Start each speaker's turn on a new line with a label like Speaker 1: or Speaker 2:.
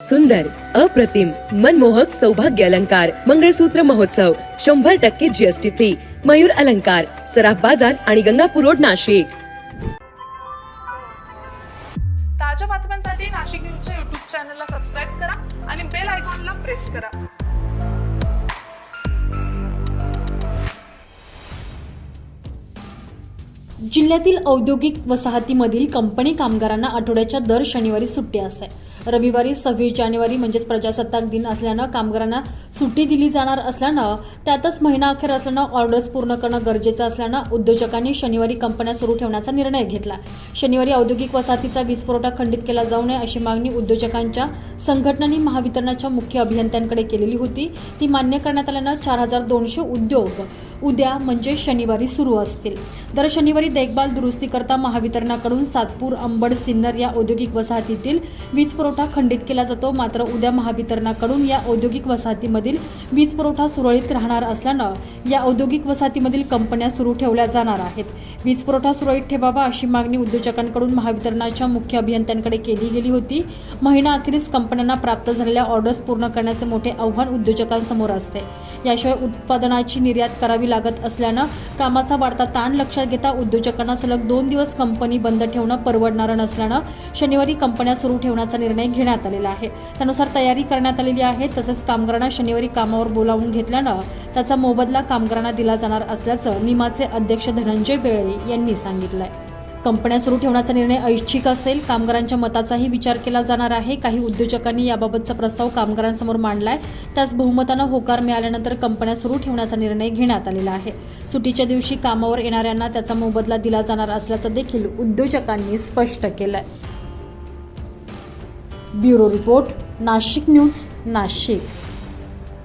Speaker 1: सुंदर अप्रतिम मनमोहक सौभाग्य अलंकार मंगळसूत्र महोत्सव शंभर टक्के जीएसटी फ्री मयूर अलंकार सराफ बाजार आणि गंगापूर रोड नाशिक.
Speaker 2: ताज्या बातम्यांसाठी नाशिक न्यूजच्या युट्यूब चॅनलला सबस्क्राईब करा आणि बेल आयकॉनला प्रेस करा.
Speaker 3: जिल्ह्यातील औद्योगिक वसाहतीमधील कंपनी कामगारांना आठवड्याच्या दर शनिवारी सुट्टी असते. रविवारी सव्वीस जानेवारी म्हणजेच प्रजासत्ताक दिन असल्यानं कामगारांना सुट्टी दिली जाणार असल्यानं त्यातच महिना अखेर असल्यानं ऑर्डर्स पूर्ण करणं गरजेचं असल्यानं उद्योजकांनी शनिवारी कंपन्या सुरू ठेवण्याचा निर्णय घेतला. शनिवारी औद्योगिक वसाहतीचा वीज पुरवठा खंडित केला जाऊ नये अशी मागणी उद्योजकांच्या संघटनांनी महावितरणाच्या मुख्य अभियंत्यांकडे केलेली होती. ती मान्य करण्यात आल्यानं चार हजार दोनशे उद्योग उद्या म्हणजे शनिवारी सुरू असतील. दर शनिवारी देखभाल दुरुस्तीकरता महावितरणाकडून सातपूर अंबड सिन्नर या औद्योगिक वसाहतीतील वीज पुरवठा खंडित केला जातो. मात्र उद्या महावितरणाकडून या औद्योगिक वसाहतीमधील वीज पुरवठा सुरळीत राहणार असल्यानं या औद्योगिक वसाहतीमधील कंपन्या सुरू ठेवल्या जाणार आहेत. वीज पुरवठा सुरळीत ठेवावा अशी मागणी उद्योजकांकडून महावितरणाच्या मुख्य अभियंत्यांकडे केली गेली होती. महिना अखेरीस कंपन्यांना प्राप्त झालेल्या ऑर्डर्स पूर्ण करण्याचे मोठे आव्हान उद्योजकांसमोर असते. याशिवाय उत्पादनाची निर्यात करावी लागत असल्यानं कामाचा वाढता ताण लक्षात घेता उद्योजकांना सलग दोन दिवस कंपनी बंद ठेवणं परवडणारं नसल्यानं शनिवारी कंपन्या सुरू ठेवण्याचा निर्णय घेण्यात आलेला आहे. त्यानुसार तयारी करण्यात आलेली आहे तसंच कामगारांना शनिवारी कामावर बोलावून घेतल्यानं त्याचा मोबदला कामगारांना दिला जाणार असल्याचं निमाचे अध्यक्ष धनंजय बेळे यांनी सांगितलंय. कंपन्या सुरू ठेवण्याचा निर्णय ऐच्छिक असेल. कामगारांच्या मताचाही विचार केला जाणार आहे. काही उद्योजकांनी याबाबतचा प्रस्ताव कामगारांसमोर मांडलाय. त्यास बहुमतानं होकार मिळाल्यानंतर कंपन्या सुरू ठेवण्याचा निर्णय घेण्यात आलेला आहे. सुट्टीच्या दिवशी कामावर येणाऱ्यांना त्याचा मोबदला दिला जाणार असल्याचं देखील उद्योजकांनी स्पष्ट केलंय. Bureau report Nashik news Nashik.